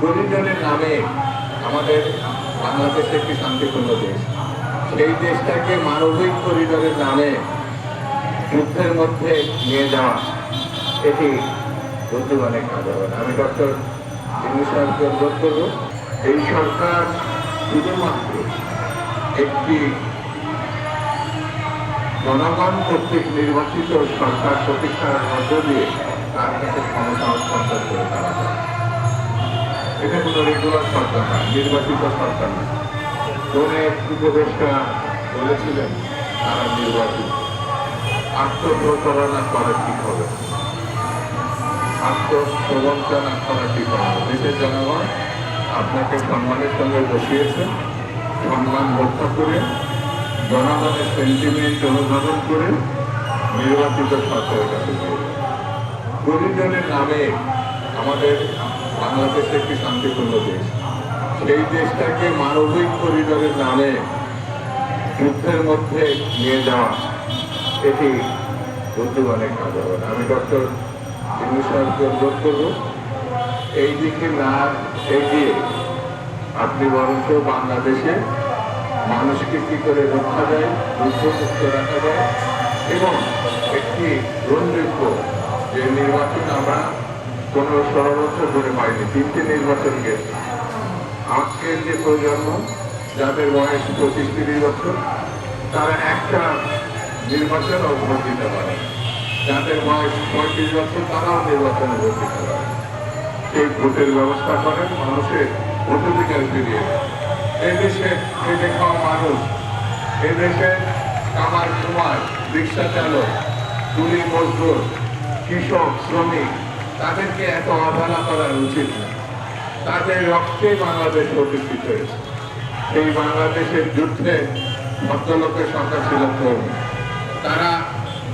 করিডোরের নামে আমাদের বাংলাদেশ একটি শান্তিপূর্ণ দেশ। সেই দেশটাকে মানবিক করিডোরের নামে যুদ্ধের মধ্যে নিয়ে যাওয়া, এটি বুদ্ধিমানের কাজ হবে আমি ডক্টর সাহেবকে অনুরোধ করব, এই সরকার শুধুমাত্র একটি জনগণ কর্তৃক নির্বাচিত সরকার প্রতিষ্ঠানের মধ্য দিয়ে তার কাছে ক্ষমতা হস্তান্তর করে দেওয়া এটা কোনো রেগুলার সরকার না, নির্বাচিত সরকার না অনেক উপদেষ্টা বলেছিলেন, তারা নির্বাচিত আত্মপ্রতারণা করা ঠিক হবে। আত্মপ্রবঞ্চনা করা ঠিক হবে। দেশের জনগণ আপনাকে সম্মানের সঙ্গে বসিয়েছে, সম্মান রক্ষা করে, জনগণের সেন্টিমেন্ট অনুধাবন করে নির্বাচিত সরকারের কাছে। করিডোরের নামে আমাদের বাংলাদেশ একটি শান্তিপূর্ণ দেশ। সেই দেশটাকে মানবিক করিডোরের নামে যুদ্ধের মধ্যে নিয়ে যাওয়া, এটি বুদ্ধিমানের কাজ হবে আমি ডক্টর সাহেবকে অনুরোধ করব, এই দিকে না এগিয়ে আপনি বরঞ্চ বাংলাদেশে মানুষকে কি করে রক্ষা যায় যুদ্ধমুক্ত রাখা যায় এবং একটি গ্রহণযোগ্য যে নির্বাচন আমরা পনেরো ষোলো বছর ধরে পাইনি, তিনটি নির্বাচন গেছে। আজকের যে প্রজন্ম, যাদের বয়স পঁচিশ তিরিশ বছর, তারা একটা নির্বাচন ভোট দিতে পারে। যাদের বয়স পঁয়ত্রিশ বছর, তারাও নির্বাচনে ভোট দিতে পারে। সেই ভোটের ব্যবস্থা করেন, মানুষের ভোটাধিকার ফিরিয়ে দেন। এই দেশে খেটে খাওয়া মানুষ এই দেশে কামার কুমার রিক্সা চালক কুলি মজদুর, কৃষক, শ্রমিক তাদেরকে এত অবহেলা করা উচিত না। তাদের রক্তে বাংলাদেশ প্রতিষ্ঠিত হয়েছে। সেই বাংলাদেশের যুদ্ধে ভদ্রলোকের সংখ্যা ছিল কম। তারা,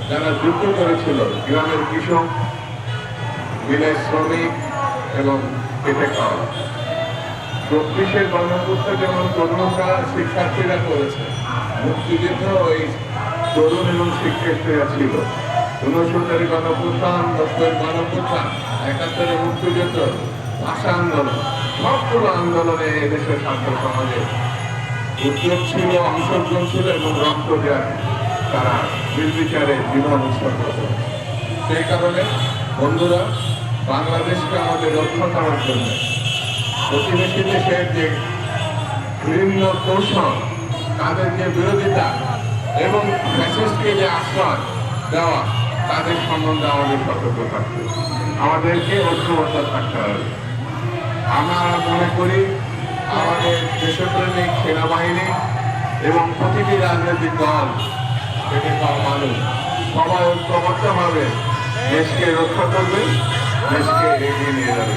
যারা যুদ্ধ করেছিল, গ্রামের কৃষক মিলের শ্রমিক এবং খেটে খাওয়া। চব্বিশের গণপুত্র যেমন তরুণরা, শিক্ষার্থীরা করেছে, মুক্তিযুদ্ধ ওই তরুণ এবং শিক্ষার্থীরা ছিল। ঊনসত্তরের গণপুত্থান নব্বই গণপুত্থান একাত্তরের মুক্তিযুদ্ধ, ভাষা আন্দোলন সবগুলো আন্দোলনে এদেশের ছাত্র সমাজে উদ্যোগ ছিল, অংশগ্রহণ ছিল এবং রক্ত দেওয়ার তারা নির্বিচারে জীবন উৎসর্গ করেছে। সেই কারণে বন্ধুরা, বাংলাদেশকে আমাদের রক্ষা করার জন্য প্রতিবেশী দেশের যে বিভিন্ন কৌশল, তাদের যে বিরোধিতা এবং মেসেজকে যে আশ্রয় দেওয়া তাদের সম্বন্ধে আমাদের সতর্ক থাকতে। আমাদেরকে ঐক্যবদ্ধ থাকতে হবে আমরা মনে করি আমাদের দেশপ্রেমিক সেনাবাহিনী এবং প্রতিটি রাজনৈতিক দল, সেটি মানুষ, সবাই ঐক্যবদ্ধভাবে দেশকে রক্ষা করবে, দেশকে এগিয়ে নিয়ে যাবে